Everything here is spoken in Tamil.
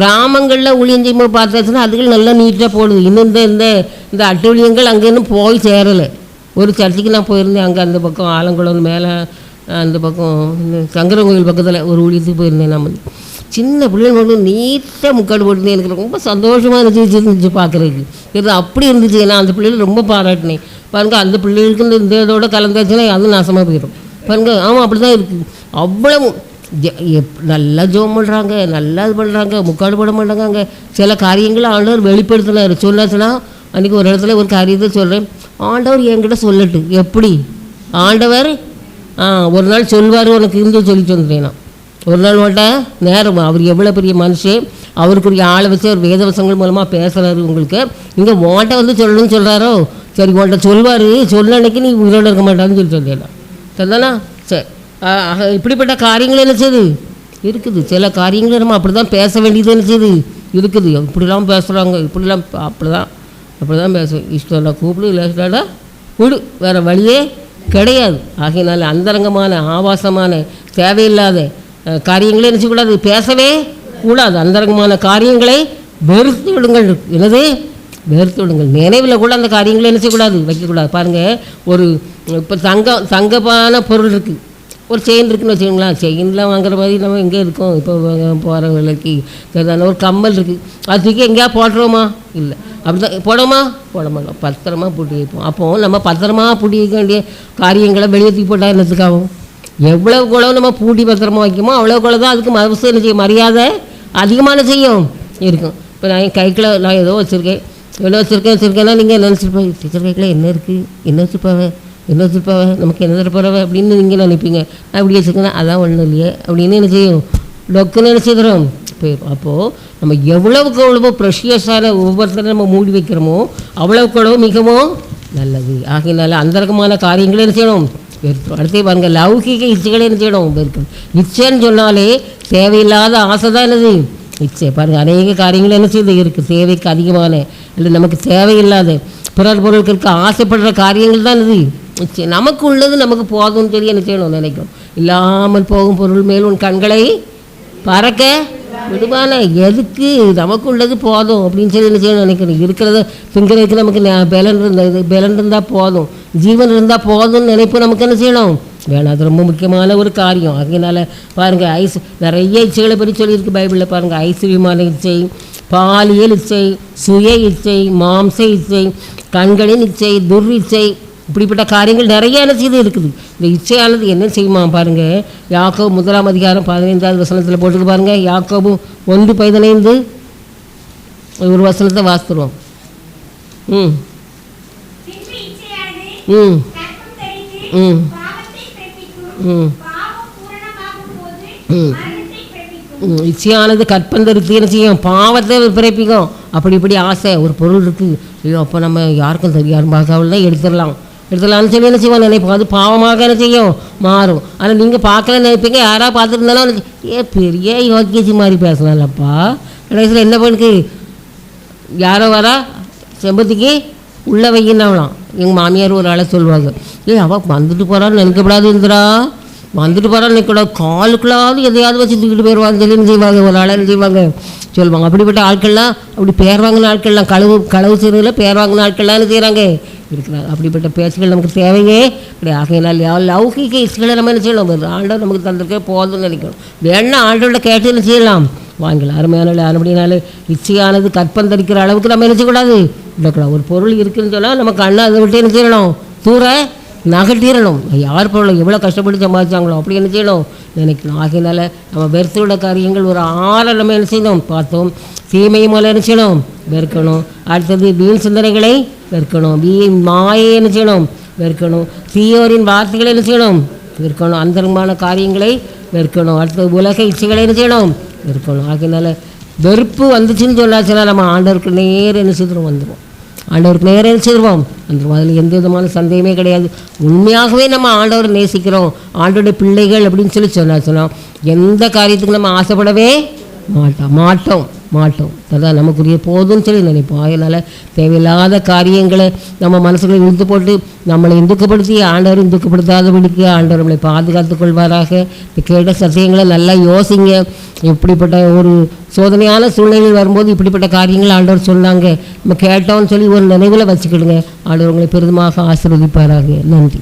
கிராமங்களில் ஊழியம் செய்யும்போது பார்த்தாச்சுன்னா அதுகள் நல்லா நீட்டாக போடுது. இன்னும் இந்த இந்த இந்த அட்டூழியங்கள் அங்கே இன்னும் போய் சேரலை. ஒரு சர்ச்சுக்கு நான் போயிருந்தேன். அங்கே அந்த பக்கம் ஆலங்குளம் மேலே அந்த பக்கம் இந்த சங்கரன் கோயில் பக்கத்தில் ஒரு ஊழியத்துக்கு போயிருந்தேன் நான். வந்து சின்ன பிள்ளைங்க மட்டும் நீட்டாக முக்காடு போட்டுருந்தேன் எனக்கு ரொம்ப சந்தோஷமாக இருந்துச்சு இருந்துச்சு பார்க்குறதுக்கு. இது அப்படி இருந்துச்சு. நான் அந்த பிள்ளைகள் ரொம்ப பாராட்டினேன். பாருங்க அந்த பிள்ளைகளுக்கு இந்த இதோட கலந்தாச்சுன்னா அது நாசமாக போயிடும் பாருங்க ஆமாம் அப்படி தான் இருக்குது அவ்வளவு நல்லா ஜோம் பண்ணுறாங்க நல்லா இது பண்ணுறாங்க முக்காடு போட மாட்டாங்க சில காரியங்களை ஆண்டவர் வெளிப்படுத்தினார். சொன்னாச்சுன்னா அன்றைக்கி ஒரு இடத்துல ஒரு காரியத்தை சொல்கிறேன் ஆண்டவர் என்கிட்ட சொல்லட்டு. எப்படி? ஆண்டவர் ஆ ஒரு நாள் சொல்வார் உனக்கு இருந்து சொல்லி சொல்கிறேன் நான். ஒரு நாள் மாட்ட நேரம் அவர் எவ்வளோ பெரிய மனுஷன் அவருக்குரிய ஆளை வச்சு அவர் வேதவசங்கள் மூலமாக பேசுகிறாரு உங்களுக்கு. இங்கே ஓட்ட வந்து சொல்லணும்னு சொல்கிறாரோ சரி உன்ட்ட சொல்வார். சொன்ன அன்னைக்கு நீ உயிரோட இருக்க மாட்டான்னு சொல்லி சொல்லிடலாம் சரிதானா சரி. இப்படிப்பட்ட காரியங்கள் என்ன செய்யுது இருக்குது. சில காரியங்களை நம்ம அப்படி தான் பேச வேண்டியது என்ன செய்யுது இருக்குது. இப்படிலாம் பேசுகிறாங்க இப்படிலாம் அப்படி தான் அப்படி தான் பேசுவோம் இஷ்டம்டா கூப்பிடு இல்லாட்டா விடு. வேறு வழியே கிடையாது. ஆகையினால அந்தரங்கமான ஆபாசமான தேவையில்லாத காரியங்களே என்ன பேசவே கூடாது. அந்தரங்கமான காரியங்களை வெறுத்து விடுங்கள். என்னது? வெறுத்து விடுங்கள். நினைவில் கூட அந்த காரியங்களை என்ன வைக்கக்கூடாது. பாருங்கள் ஒரு இப்போ தங்கம் தங்கமான பொருள் இருக்குது ஒரு செயின் இருக்குன்னு வச்சுக்கோங்களேன். செயின்லாம் வாங்குற மாதிரி நம்ம எங்கே இருக்கோம். இப்போ போகிற விலைக்கு சரிதான? ஒரு கம்மல் இருக்குது அது தூக்கி எங்கேயா போடுறோமா இல்லை. அப்படி தான் போடோமா போட மாட்டோம் பத்திரமா பூட்டி வைப்போம். அப்போது நம்ம பத்திரமா பூட்டி வைக்க வேண்டிய காரியங்களை வெளியே தூக்கி போட்டால் என்னத்துக்காகும்? எவ்வளோ குளம் நம்ம பூட்டி பத்திரமா வைக்குமோ அவ்வளோ குளம் தான் அதுக்கு மனசு என்ன செய்யும். மரியாதை அதிகமான செய்யும். இருக்கும். இப்போ நான் என் நான் ஏதோ வச்சுருக்கேன். எவ்வளோ வச்சுருக்கேன் வச்சுருக்கேன்னா நீங்கள் நினச்சிருப்பேன் டீச்சர் கைக்கில் என்ன இருக்குது என்ன வச்சுருப்பாவே என்ன வச்சுருப்பாவே நமக்கு என்ன தரப்போறவ அப்படின்னு நீங்கள் நினைப்பீங்க. நான் இப்படி வச்சுக்கணும் அதான் ஒன்றும் இல்லையே. அப்படின்னு என்ன செய்யும்? டொக்குன்னு என்ன செய்கிறோம் போயிடும் அப்போது நம்ம எவ்வளவுக்கு எவ்வளவோ ப்ரெஷியஸான ஒவ்வொருத்தரும் நம்ம மூடி வைக்கிறோமோ அவ்வளவுக்கு எவ்வளவு மிகவும் நல்லது. ஆகையினால அந்தரகமான காரியங்களை என்ன செய்யணும்? வெறுக்கணும் அடுத்தே பாருங்க லௌகிக இச்சைகளை என்ன செய்யணும்? வெறுக்கணும் இச்சைன்னு சொன்னாலே தேவையில்லாத ஆசை தான் என்னது? இச்சை. பாருங்க அநேக காரியங்கள் என்ன செய்து இருக்குது தேவைக்கு அதிகமான இல்லை நமக்கு தேவையில்லாத பிறர் பொருட்களுக்கு ஆசைப்படுற காரியங்கள் தான் இது. நமக்கு உள்ளது நமக்கு போதும்னு சொல்லி என்ன செய்யணும் நினைக்கும். இல்லாமல் போகும் பொருள் மேல் உன் கண்களை பறக்க விடுவான. எதுக்கு? நமக்கு உள்ளது போதும் அப்படின்னு சொல்லி என்ன செய்யணும் நினைக்கணும். இருக்கிறத திங்கிறதுக்கு நமக்கு பலன் இருந்தது பலன் இருந்தால் போதும். ஜீவன் இருந்தால் போதும்னு நினைப்பு நமக்கு என்ன செய்யணும்? வேணாம் அது ரொம்ப முக்கியமான ஒரு காரியம். அதனால் பாருங்கள் ஐஸ் நிறைய இச்சைகளை பற்றி சொல்லியிருக்கு பைபிளில் பாருங்கள் ஐஸ்வர்யமான இச்சை பாலியல் இச்சை சுய இச்சை மாம்ச இச்சை கண்களின் இச்சை துர் இச்சை இப்படிப்பட்ட காரியங்கள் நிறைய என்ன செய்து இருக்குது. இந்த இச்சையானது என்ன செய்யுமா பாருங்கள் யாக்கோபு முதலாம் அதிகாரம் பதினைந்தாவது வசனத்தில் போட்டுட்டு பாருங்கள் யாக்கோபு ஒன்று பதினைந்து ஒரு வசனத்தை வாசித்துருவோம். ம். ம். ம். ம். ம். ம், இச்சையானது கற்பந்தருக்கு என்ன செய்யும்? பாவத்தை பிறப்பிக்கும். அப்படி இப்படி ஆசை ஒரு பொருள் இருக்குது ஐயோ அப்போ நம்ம யாருக்கும் தெரியாது. பார்க்காமல் தான் எடுத்துடலாம். எடுத்துடலாம்னு சொல்லி என்ன செய்வான் நினைப்போம். அது பாவமாக என்ன செய்யும்? மாறும். ஆனால் நீங்கள் பார்க்கல நினைப்பீங்க. யாராவது பார்த்துருந்தாலும் ஏ பெரிய யோக்கியச்சி மாதிரி பேசலாம்லப்பா கடைசியில் என்ன பண்ணுக்கு யாரோ வரா? செம்பத்திக்கு உள்ளே வைக்கினாவலாம் எங்கள் மாமியார் ஒரு ஆளை சொல்லுவாங்க. ஏய் அவள் வந்துட்டு போகிறான்னு நினைக்கப்படாது இருந்துடா வந்துட்டு போகிறான்னு நினைக்கூடாது காலுக்குள்ளாவது எதையாவது வச்சு தூக்கிட்டு போயிடுவாங்க சொல்லி செய்வாங்க ஒரு ஆளாக செய்வாங்க. சொல்லுவாங்க. அப்படிப்பட்ட ஆட்கள்லாம் அப்படி பேர் வாங்கின ஆட்கள்லாம் களவு களவு சிறுவில் பேர் வாங்கின ஆட்கள்லாம் செய்கிறாங்க இருக்கிறாங்க. அப்படிப்பட்ட பேச்சுகள் நமக்கு தேவையே கிடையாது ஆகையினால் லௌகிக இசைகளை நம்ம என்ன செய்யணும்? ஒரு ஆண்டவர் நமக்கு தந்திருக்கே போதும்னு நினைக்கணும். வேணா ஆண்டோட கேட்டு என்ன செய்யலாம்? வாங்கலாம். அருமையான அப்படினாலே இச்சையானது கற்பந்தரிக்கிற அளவுக்கு நம்ம என்ன செய்யக்கூடாது? விடக்கூடாது. ஒரு பொருள் இருக்குதுன்னு சொன்னால் நம்ம கண்ணை அதை விட்டு என்ன செய்யணும்? தூர நகட்டிடணும் யார் பொருளை எவ்வளோ கஷ்டப்பட்டு சம்பாதிச்சாங்களோ அப்படி என்ன செய்யணும்? நினைக்கணும் ஆகையினால நம்ம வெறுத்தோட காரியங்கள் ஒரு ஆற நம்ம என்ன செய்யணும்? பார்த்தோம். தீமை மேலே என்ன செய்யணும்? வெறுக்கணும். அடுத்தது வீண் சிந்தனைகளை வெறுக்கணும். வீண் மாயை என்ன செய்யணும்? வெறுக்கணும். தீயோரின் வார்த்தைகளை என்ன செய்யணும்? வெறுக்கணும். அந்தரமான காரியங்களை வெறுக்கணும். அடுத்தது உலக இச்சைகளை என்ன செய்யணும்? வெறுக்கணும். ஆகையினால வெறுப்பு வந்துச்சுன்னு சொன்னாச்சுன்னா நம்ம ஆண்டவருக்கு நேரம் என்ன செய்துரும்? வந்துடுவோம் ஆண்டவருக்கு நேரம் என்ன அந்த அதில் எந்த விதமான சந்தேகமே கிடையாது. உண்மையாகவே நம்ம ஆண்டவரை நேசிக்கிறோம். ஆண்டோடைய பிள்ளைகள் அப்படின்னு சொல்லி சொன்னால் சொன்னோம் எந்த காரியத்துக்கு நம்ம ஆசைப்படவே மாட்டோம். மாட்டோம். மாட்டோம். அதான் நமக்குரிய போதும்னு சொல்லி நினைப்போம். அதனால் தேவையில்லாத காரியங்களை நம்ம மனசுகளை இழுத்து போட்டு நம்மளை இந்துக்கப்படுத்தி ஆண்டவரும் துக்கப்படுத்தாதபடிக்கு ஆண்டவர் நம்மளை பாதுகாத்து கொள்வாராக. இந்த கேட்ட சத்தியங்களை நல்லா யோசிங்க. இப்படிப்பட்ட ஒரு சோதனையான சூழ்நிலையில் வரும்போது இப்படிப்பட்ட காரியங்கள் ஆண்டவர் சொன்னாங்க. நம்ம கேட்டோம்னு சொல்லி ஒரு நினைவில் வச்சுக்கிடுங்க. ஆண்டவர் உங்களை பெரிதுமாக ஆசீர்வதிப்பாராக. நன்றி.